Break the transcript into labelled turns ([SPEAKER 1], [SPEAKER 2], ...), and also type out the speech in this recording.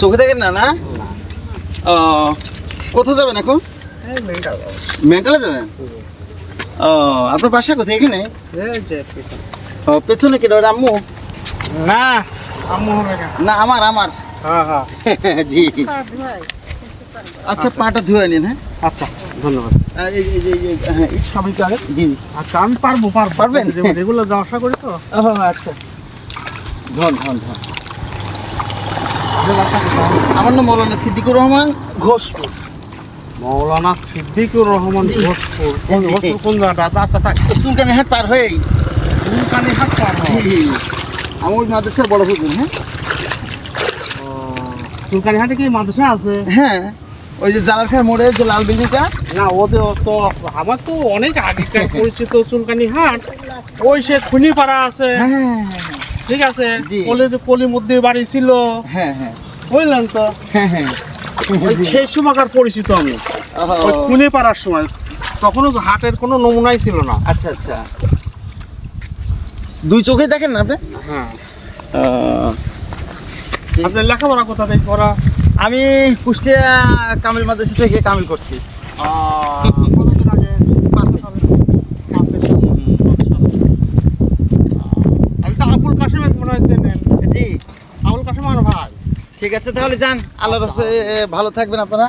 [SPEAKER 1] চোখে দেখেন না না? ও কোথায় যাবেন এখন? মেন্টালে যাবেন? ও আপনার বাসা কোথায় এখানে? পেছনে। কেটে ওটা আম্মু?
[SPEAKER 2] না আম্মু হবে না।
[SPEAKER 1] আমার আমার।
[SPEAKER 2] হ্যাঁ হ্যাঁ।
[SPEAKER 1] জি। আচ্ছা পাটা ধুয়ে নিন হ্যাঁ?
[SPEAKER 2] আচ্ছা ধন্যবাদ।
[SPEAKER 1] এই যে- হ্যাঁ এই সবই তো জি
[SPEAKER 2] আচ্ছা আমি পারব পারব।
[SPEAKER 1] পারবেন?
[SPEAKER 2] রেগুলার যাওয়া আসা করি তো।
[SPEAKER 1] ও আচ্ছা। ধন ধন ধন। আমার নাম মৌলানা সিদ্দিকুর রহমান ঘোষপুর।
[SPEAKER 2] মৌলানা সিদ্দিকুর রহমান। ঘোষপুর। কোন ঘোষপুর কোন জায়গাটা? আচ্ছা থাক।
[SPEAKER 1] সুলকানি হাট পার হয়েই
[SPEAKER 2] চুলকানি হাট পার হওয়া।
[SPEAKER 1] আমি ওই মাদ্রাসার বড় হুজুর হ্যাঁ?
[SPEAKER 2] ও, চুলকানি হাটে কি মাদ্রাসা আছে?
[SPEAKER 1] হ্যাঁ। ওই যে জালারখার মোড়ে যে লাল বিল্ডিংটা?
[SPEAKER 2] না ওদের তো আমার তো অনেক আগেকার পরিচিত চুলকানি হাট ওই সে খুনিপাড়া আছে।
[SPEAKER 1] হ্যাঁ হ্যাঁ।
[SPEAKER 2] ঠিক আছে?
[SPEAKER 1] জি।
[SPEAKER 2] কলে কলির মধ্যে বাড়ি ছিল।
[SPEAKER 1] হ্যাঁ হ্যাঁ।
[SPEAKER 2] বুঝলেন তো?
[SPEAKER 1] হ্যাঁ হ্যাঁ।
[SPEAKER 2] সেই সময়কার পরিচিত আমি। খুনে পাড়ার সময়। তখনও হাটের কোনো নমুনাই ছিল না।
[SPEAKER 1] আচ্ছা আচ্ছা। দুই চোখে দেখেন না আপনি?
[SPEAKER 2] হ্যাঁ। আপনার লেখাপড়া কোথা থেকে করা?
[SPEAKER 1] আমি কুষ্টিয়া কামিল মাদ্রাসা থেকে কামিল করছি। ঠিক আছে তাহলে যান। আল্লাহ ভালো থাকবেন আপনারা।